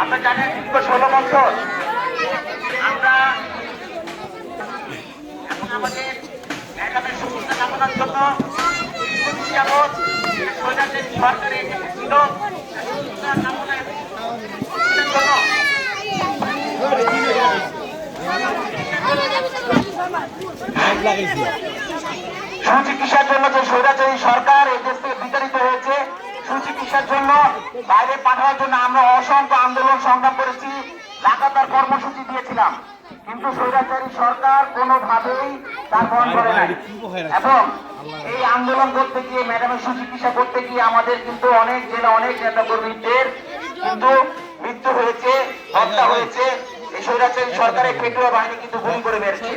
আপনারা জানেন দীর্ঘ ষোলো বছর আমরা আমাদের একাদের সুবিধা কামনার জন্য সরকারের ছিল। সুচিকিৎসার জন্য যে স্বৈরাচারী সরকার এই দেশ থেকে বিতাড়িত হয়েছে সুচিকিৎসার জন্য বাইরে পাঠানোর জন্য আমরা অসংখ্য আন্দোলন সংগ্রাম করেছি লাগাতার কর্মসূচি দিয়েছিলাম। কিন্তু স্বৈরাচারী সরকার কোনোভাবেই তার বন্ধ করে নাই। এবং এই আন্দোলন করতে গিয়ে ম্যাডামের সুচিকিৎসা করতে গিয়ে আমাদের কিন্তু অনেক জেলা অনেক নেতা কর্মীদের কিন্তু মৃত্যু হয়েছে হত্যা হয়েছে। এই স্বৈরাচারী সরকারের পেটুয়া বাহিনী কিন্তু গুলি করে মেরেছে।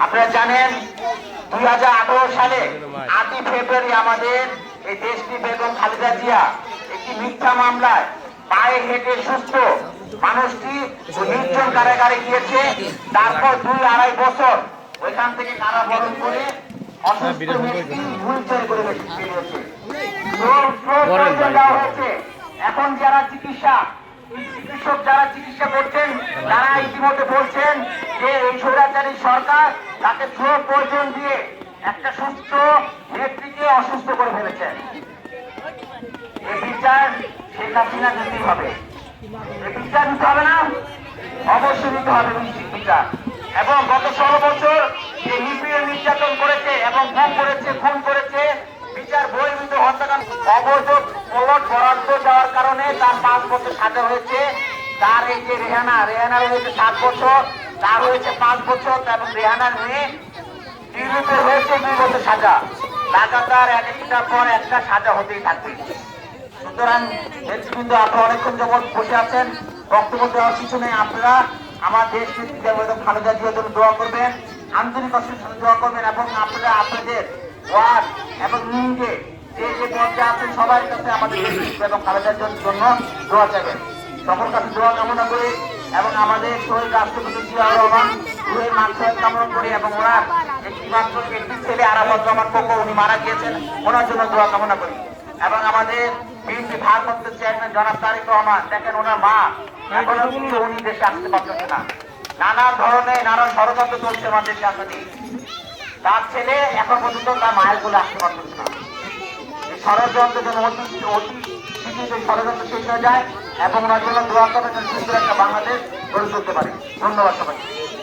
আপনারা জানেন দুই হাজার আঠারো সালে আটই ফেব্রুয়ারি আমাদের এই দেশটি বেগম খালেদা জিয়া একটি মিথ্যা মামলায় পায়ে হেঁটে সুস্থ মানুষটি নির্জন কারাগারে গিয়েছে। তারপর দুই আড়াই বছর ওইখান থেকে কারাবরণ করে অসুস্থ ব্যক্তি হুইলচেয়ার করে হয়েছে এখন যারা চিকিৎসা চিকিৎসক যারা চিকিৎসা করছেন তারা ইতিমধ্যে বলছেন যে এই স্বৈরাচারী সরকার তাকে প্রয়োজন দিয়ে একটা সুস্থ নেত্রীকে অসুস্থ করে ফেলেছেন এবং করেছে করেছে দেওয়ার কারণে তার পাঁচ বছর সাজা হয়েছে। তার এই যে রেহানা, রেহানার হয়েছে সাত বছর তার হয়েছে পাঁচ বছর এবং রেহানার মেয়ে দিল্লিতে হয়েছে দুই বছর সাজা। লাগাতার এক একটা পর একটা সাজা হতেই থাকবে। সুতরাং নেতৃবৃন্দ, আপনারা অনেকক্ষণ যাবৎ বসে আছেন, বক্তব্য দেওয়ার কিছু নেই। আপনারা আমার দেশ দেবদম খালেদা জিয়ার জন্য দোয়া করবেন আন্তরিকতার সাথে দোয়া করবেন এবং আপনারা আপনাদের ওয়ার্ড এবং নিউজে যে যে পর্যায়ে আছেন সবার কাছে আমাদের এবং খালেদার জন্য দোয়া চাইবেন। সকল কাছে দোয়া কামনা করি এবং আমাদের শহীদ রাষ্ট্রপতি জিয়াউর রহমান কামনা করি এবং ওনার একটি মাত্র একটি ছেলে আরাফত রহমান কোকো উনি মারা গিয়েছেন। ওনার জন্য দোয়া কামনা করি। এবং আমাদের বিএনপি ভারপ্রাপ্ত চেয়ারম্যান জনাব তারেক রহমান, দেখেন ওনার মা, এখনও কিন্তু উনি দেশে আসতে পারতেছে না। নানা ধরনের, নানা ষড়যন্ত্র চলছে আমাদের আসতে তার ছেলে এখন পর্যন্ত তার মায়ের বলে আসতে পারতেছে না। ষড়যন্ত্র যেন অতি অতি ষড়যন্ত্র শেষ হয়ে যায়। এবং ওনার জন্য দোয়া যেন সুন্দর একটা বাংলাদেশ গড়ে তুলতে পারে। ধন্যবাদ সবাই